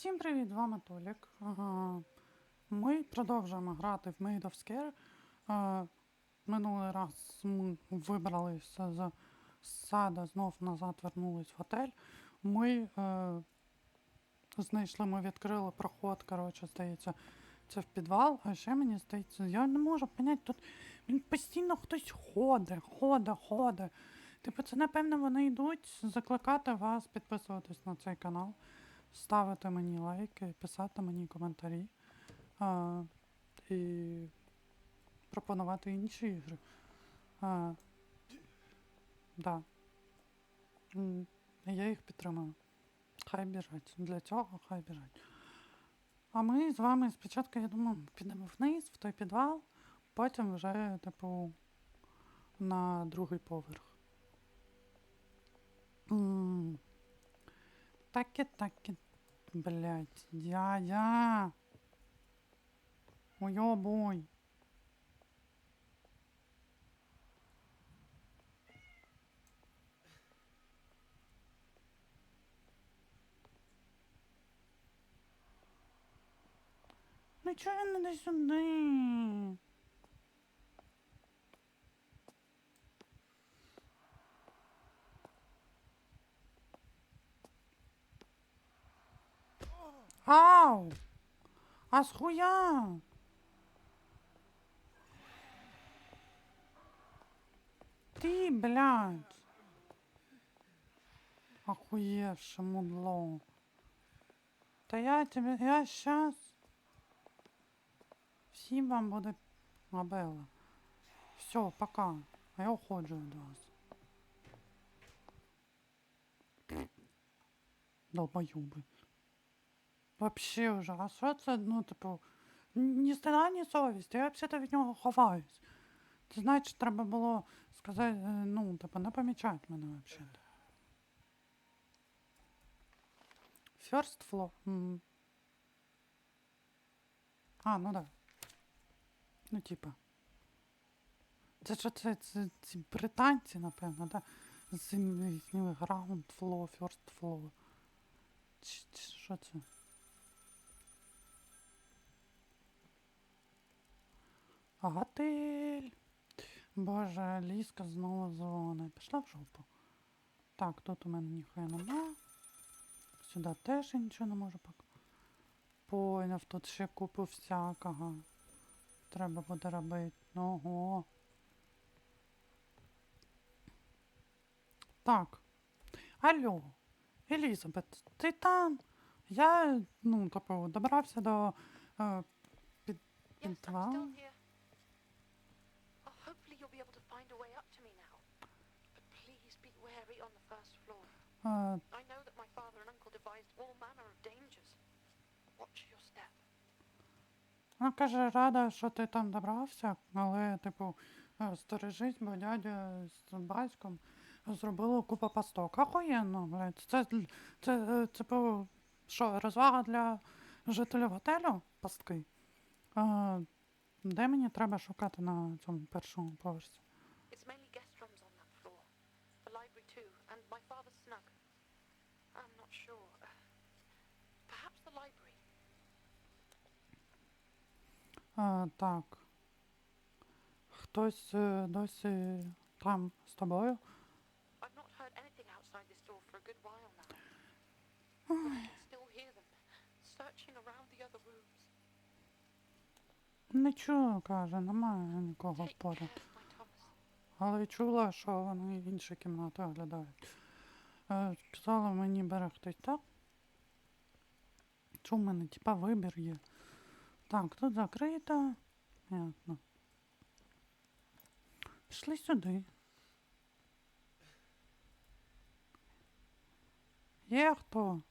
Всім привіт, з вами Толік. Ми продовжуємо грати в Made of Scare. Е, Минулий раз ми вибралися з сада, знов назад вернулись в готель. Ми е, знайшли, ми відкрили проход, коротше, здається, це в підвал, а ще мені здається, я не можу поняти, тут постійно хтось ходить, ходить, ходить. Типу, це напевно вони йдуть закликати вас підписуватись на цей канал, ставити мені лайки, писати мені коментарі а, і пропонувати інші ігри. А, да. Я їх підтримую. Хай біжать. Для цього хай біжать. А ми з вами спочатку, я думаю, підемо вниз, в той підвал, потім вже, типу, на другий поверх. М. Таке, таке. Блять, дядя. Уйобуй. Ну чого я не до сюди? Ау! А схуя? Ты, блядь. Охуевше мудло. Та я тебе, я сейчас. Всім вам буде лабела. Все, пока. А я уходжу від вас. Долбоюби. Вообще уже, а що це, ну, типу, ні стида, ні совісті, я взагалі від нього ховаюсь. Це значить, треба було сказати, е, ну, типу, не помічати мене взагалі. First floor. М. А, ну да. Ну, типа. Це що це, це ці британці, напевно, да? З їхніми ground floor, first floor. Що це? Готель. Боже, Ліска знову дзвонить. Пішла в жопу. Так, тут у мене ніхуя нема. Сюди теж я нічого не можу поки. Поняв, тут ще купу всякого. Треба буде робити. Ого. Так. Алло, Елізабет, ти там? Я, ну, типу, добрався до е, під, підвалу. To find a way up to me now. But please be wary on the first floor. Е, I know that my father and uncle devised all manner of dangers. Watch your step. Вона каже, рада, що ти там добрався, але, типу, е, сторожись, бо дядя з батьком зробили купу пасток. Охуєнно, блядь. Це, це, це, типу, що, розвага для жителів готелю? Пастки. Е, де мені треба шукати на цьому першому поверсі? It's mainly guest rooms on that floor. The library too, and my father's snug. I'm not sure. Uh, perhaps the library. Е, так. Хтось е, досі там з тобою? I've not heard anything outside this door for a good while now. But I can still hear them, searching around the other rooms. Нічого, каже, немає нікого поряд. Але чула, що вони в інші кімнати оглядають. Е, Сказала мені берегтись, так? Що в мене, типа, вибір є. Так, тут закрито. Ясно. Пішли сюди. Є хто?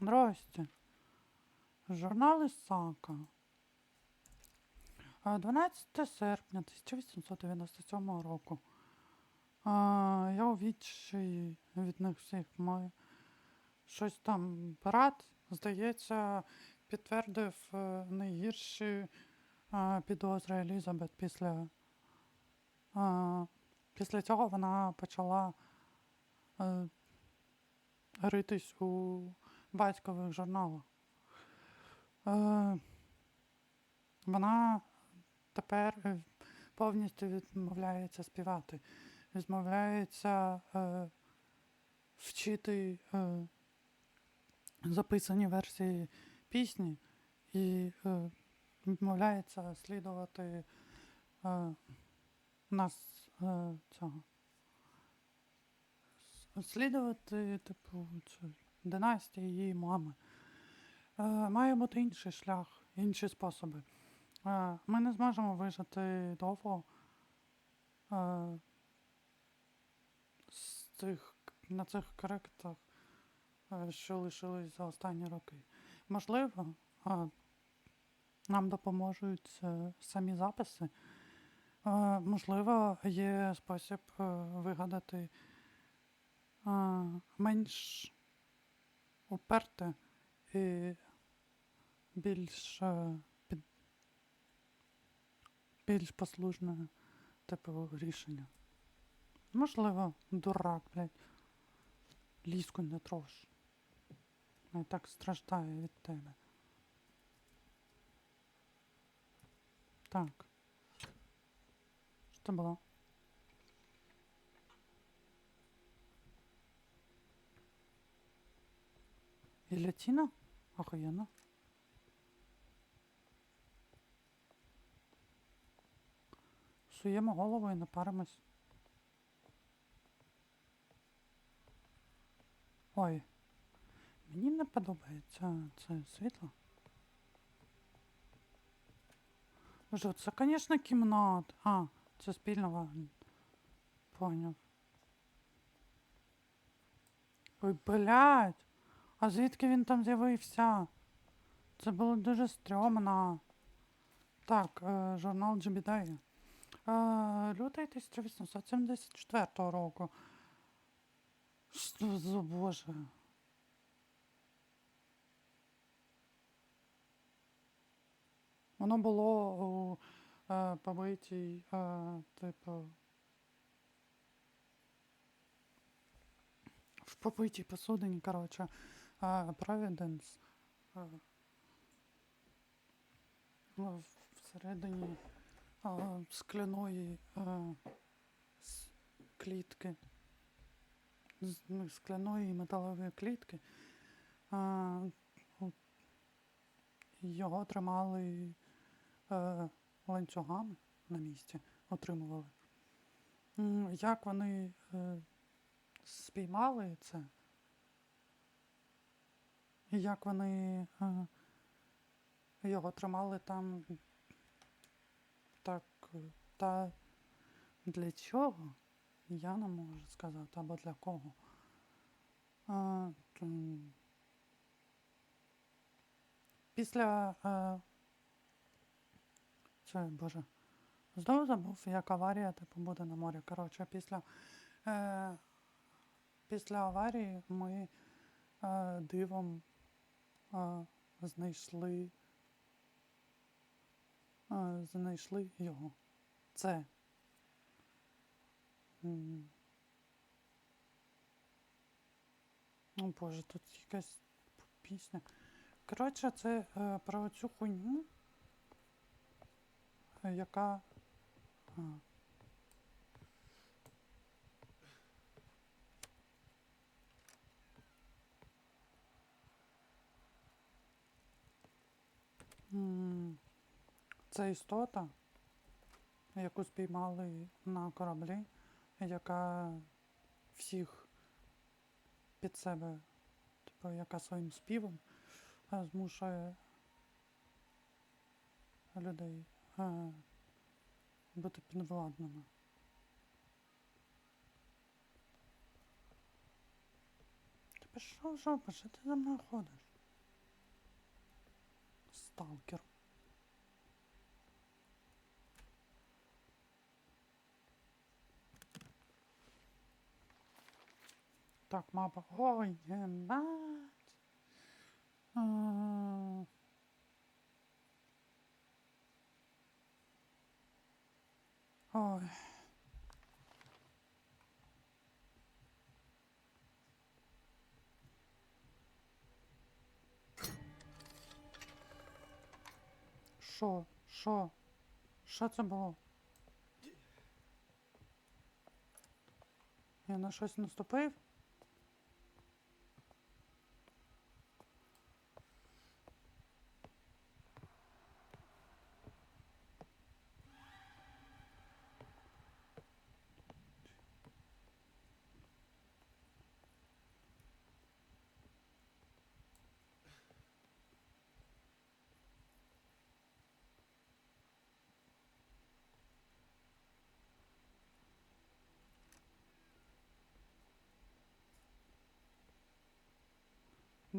Здрасте. Журнал Ісака. Е, 12 серпня 1897 року. Я у відчаї від них всіх маю. Щось там брат, здається, підтвердив е, найгірші підозри Елізабет після. Після цього вона почала е, ритись у батькових журналах. Е, вона тепер е, повністю відмовляється співати, відмовляється е, вчити е, записані версії пісні і е, відмовляється слідувати е, нас е, цього. Слідувати, типу, цю династії її мами. Е, має бути інший шлях, інші способи. Е, ми не зможемо вижити довго е, з цих, на цих кректах, е, що лишились за останні роки. Можливо, нам допоможуть самі записи. Можливо, є спосіб вигадати менш уперте і більш, більш послужне типу рішення. Можливо, дурак, блядь. Ліску не трош. Не так страждає від тебе. Так. Що було? Гілятіна? Охуєнно. Суємо голову і напаримось. Ой. Мені не подобається це світло. Боже, це, звісно, кімнат. А, це спільна ванна. Поняв. Ой, блядь. А звідки він там з'явився? Це було дуже стрьомно. Так, е, журнал Джебедея. Лютий 1874 року. Що за боже? Воно було у е, побитій, е, типу. В побитій посудині, коротше, е, Providence. Е, всередині скляної клітки. Ну, скляної і металевої клітки. Його тримали е, ланцюгами на місці, отримували. Як вони е, спіймали це? Як вони е, його тримали там та для чого? Я не можу сказати, або для кого. А, після е, це, боже, знову забув, як аварія типу буде на морі. Коротше, після, е, після аварії ми е, дивом е, знайшли, е, знайшли його. Це. О Боже, тут якась пісня. Коротше, це е, про цю хуйню, е, яка. А. Це істота, яку спіймали на кораблі, яка всіх під себе, типу, яка своїм співом е, змушує людей е, бути підвладними. Ти пішов жопа, що ти за мною ходиш? Сталкер. Так, мапа. Ой, не мать. Ой. Що? Що? Що це було? Я на щось наступив?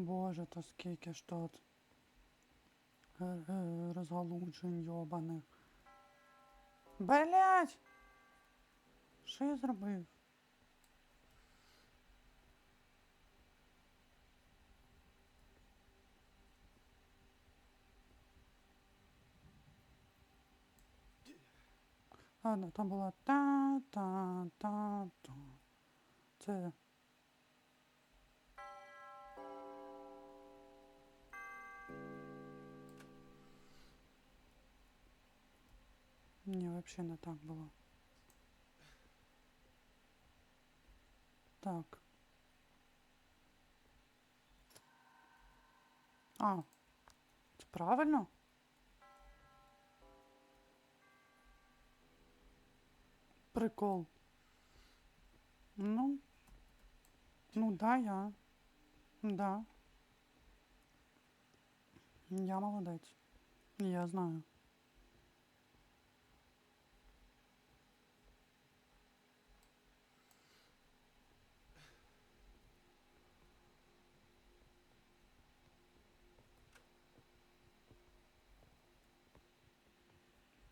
Боже, то скільки ж тут е, е, розгалуджень йобаних. Блять! Що я зробив? Ладно, там була та-та-та-та. Це Ні, взагалі не так було. Так. А, це правильно? Прикол. Ну, ну да, я. Да. Я молодець. Я знаю.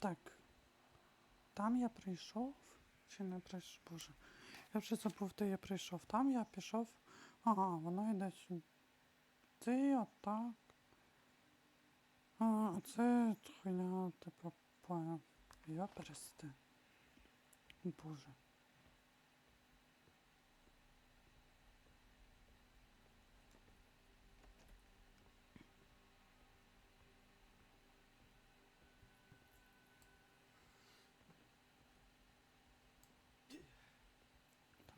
Так. Там я прийшов. Чи не прийшов? Боже. Я вже забув, де я прийшов. Там я пішов. Ага, воно йде сюди. Ти отак. А, це хуйня, типу, поняв. Я перести. Боже.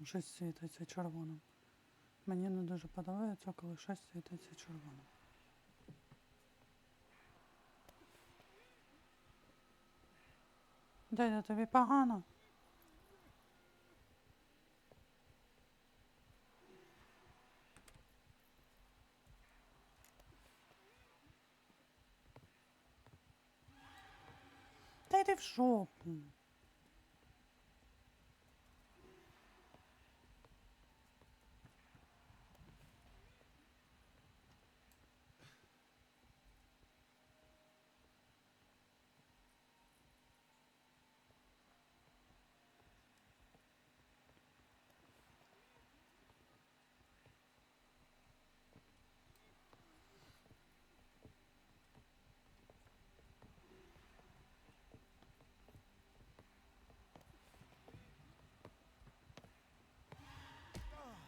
Щось світиться червоним. Мені не дуже подобається, коли щось світиться червоним. Дядя, тобі погано? Та йди в жопу.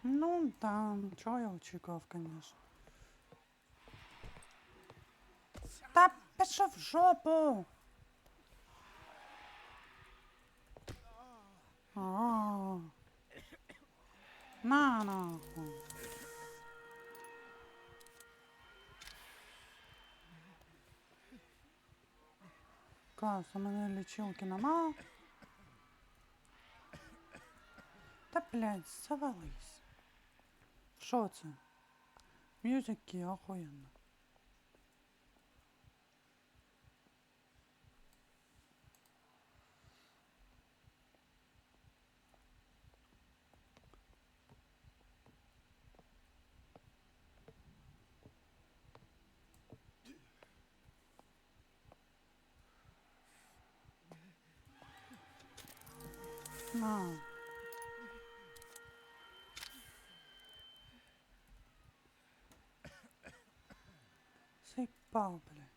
Ну, там, чого я очікував, звісно. Та пішов в жопу. А. На нахуй. Клас, у мене лічилки нема. Та блядь, завались. Що це? Мюзики охуєнно. Заебал, блядь.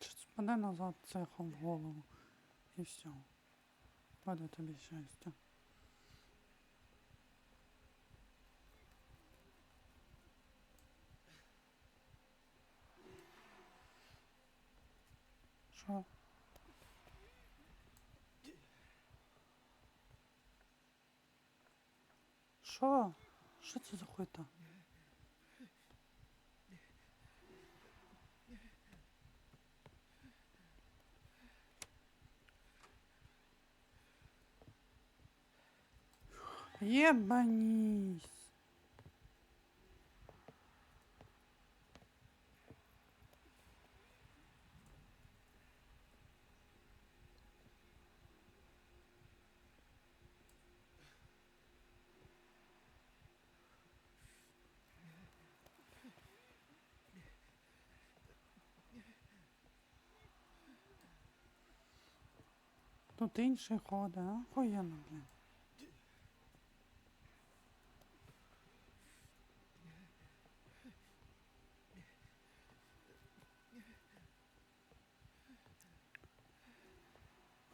Впаде назад цехом в голову. І все. Буде тобі щастя. Що? Що? Що це за хуйта? Ебанись. Тут інший ходить, а? Охуєнно, блін.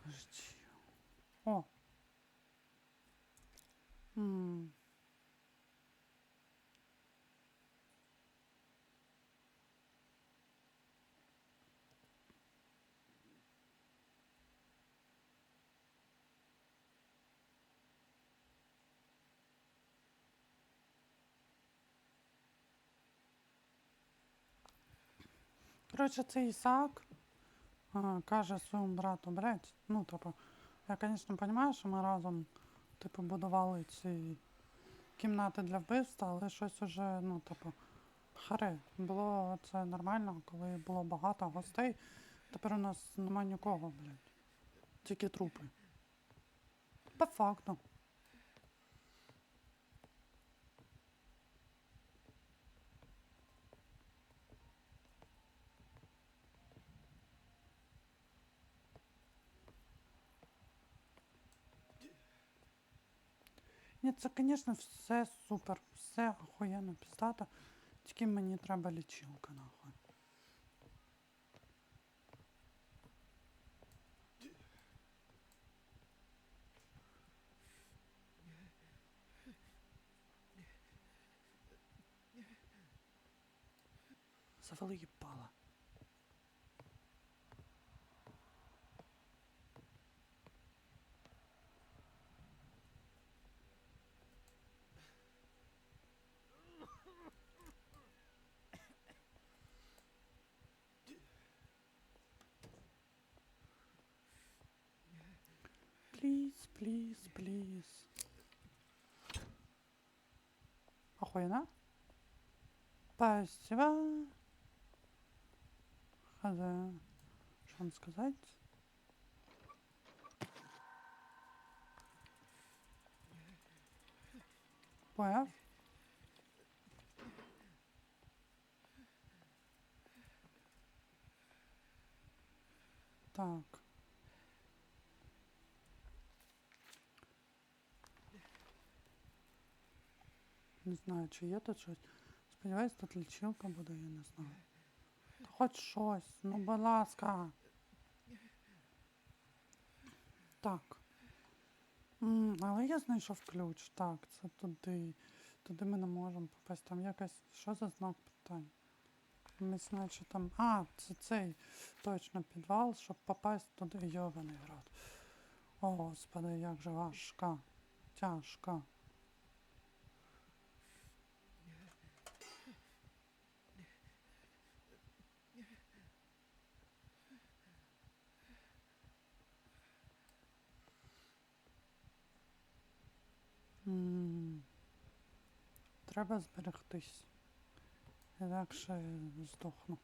Подожди. О. М. Коротше, цей Ісаак а, каже своєму брату, блядь, ну, типу, я, звісно, розумію, що ми разом, типу, будували ці кімнати для вбивства, але щось уже, ну, типу, харе. Було це нормально, коли було багато гостей. Тепер у нас нема нікого, блядь. Тільки трупи. По факту. Ні, це, звісно, все супер, все охуєнно піздато. Тільки мені треба лічилка, нахуй. Завали їбала. Please, please, please. Охуенно. Спасибо. Хз. Что вам сказать? Понял? Так. Не знаю, чи є тут щось. Сподіваюсь, тут лічилка буде, я не знаю. Хоч щось, ну будь ласка. Так. Але я знайшов ключ. Так, це туди. Туди ми не можемо попасти. Там якась. Що за знак питання? Ми значить там. А, це цей точно підвал, щоб попасть туди. Йований град. О, господи, як же важко. Тяжко. Треба зберегтись. Інакше здохну.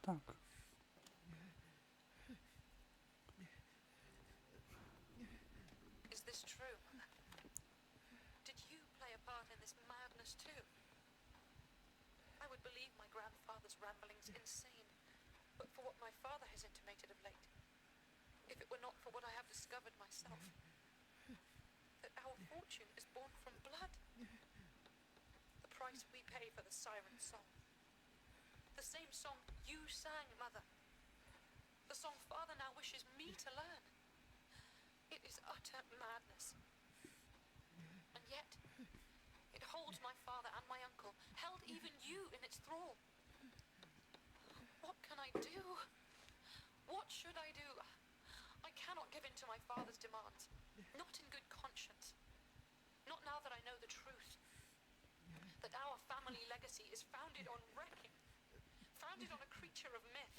Так. Is this true, Did you play a part in this madness too? I would believe my grandfather's ramblings insane, but for what my father has intimated of late. If it were not for what I have discovered myself, that our fortune is born from blood. Price we pay for the siren song. The same song you sang, Mother. The song Father now wishes me to learn. It is utter madness. And yet, it holds my father and my uncle, held even you in its thrall. What can I do? What should I do? I cannot give in to my father's demands. Not in good conscience. Not now that I know the truth. That our family legacy is founded on wrecking. Founded on a creature of myth.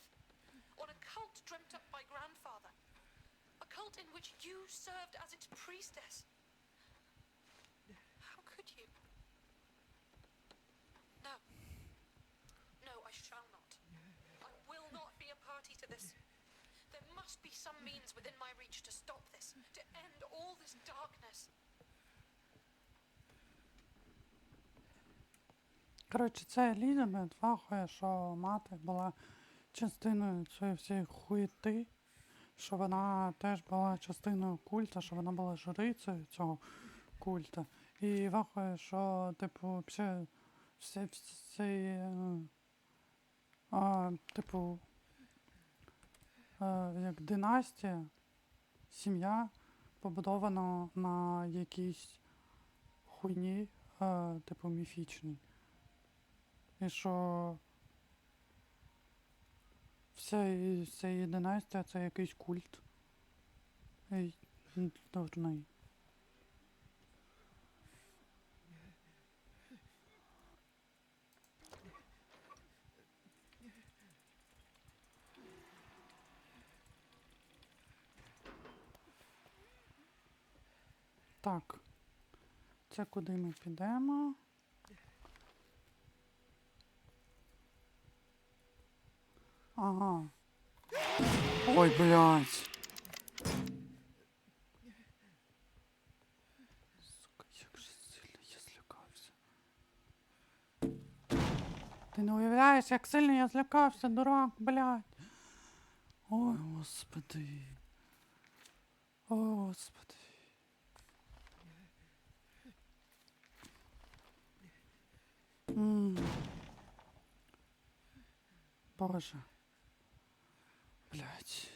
On a cult dreamt up by grandfather. A cult in which you served as its priestess. How could you? No. No, I shall not. I will not be a party to this. There must be some means within my reach to stop this, to end all this darkness. Коротше, це Елізабет вахує, що мати була частиною цієї всієї хуєти, що вона теж була частиною культа, що вона була жрицею цього культа. І вахує, що, типу, все, все, е, а, типу, е, як династія, сім'я побудована на якійсь хуйні, е, типу, міфічній. І що вся її династія це якийсь культ. Дурний. Так. Це куди ми підемо? Ага. Ой, блядь. Сука, як же сильно я злякався. Ти не уявляєш, як сильно я злякався, дурак, блядь. Ой, господи. О, господи. М. Боже. Блять.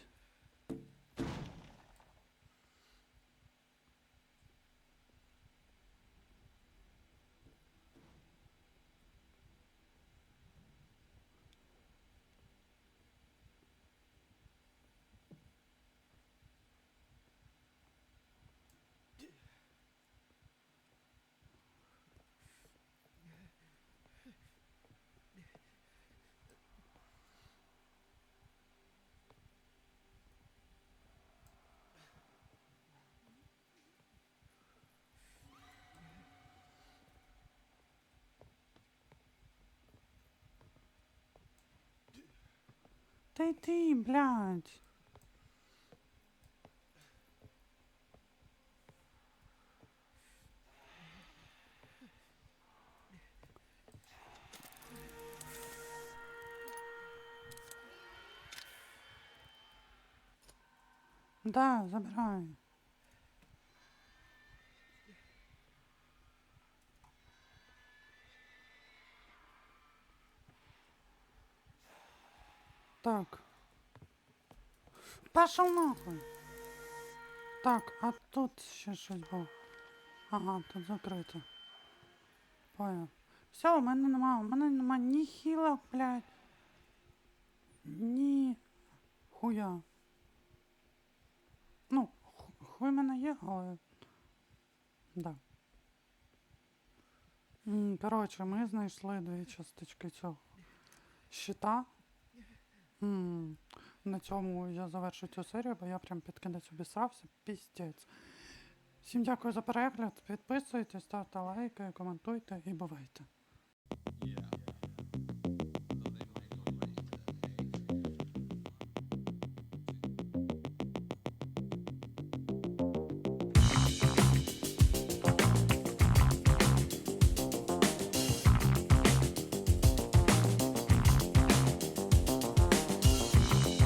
Та йди, блядь. Да, забирай. Так. Пошел нахуй. Так, а тут ще щось було. Ага, тут закрито. Понял. Все, у мене нема, у мене нема ні хіла, блядь. Ні хуя. Ну, хуй мене є, але. Да. М, Коротше, ми знайшли дві частички цього щита. М, На цьому я завершу цю серію, бо я прям під кінець обісрався. Піздець. Всім дякую за перегляд. Підписуйтесь, ставте лайки, коментуйте і бувайте.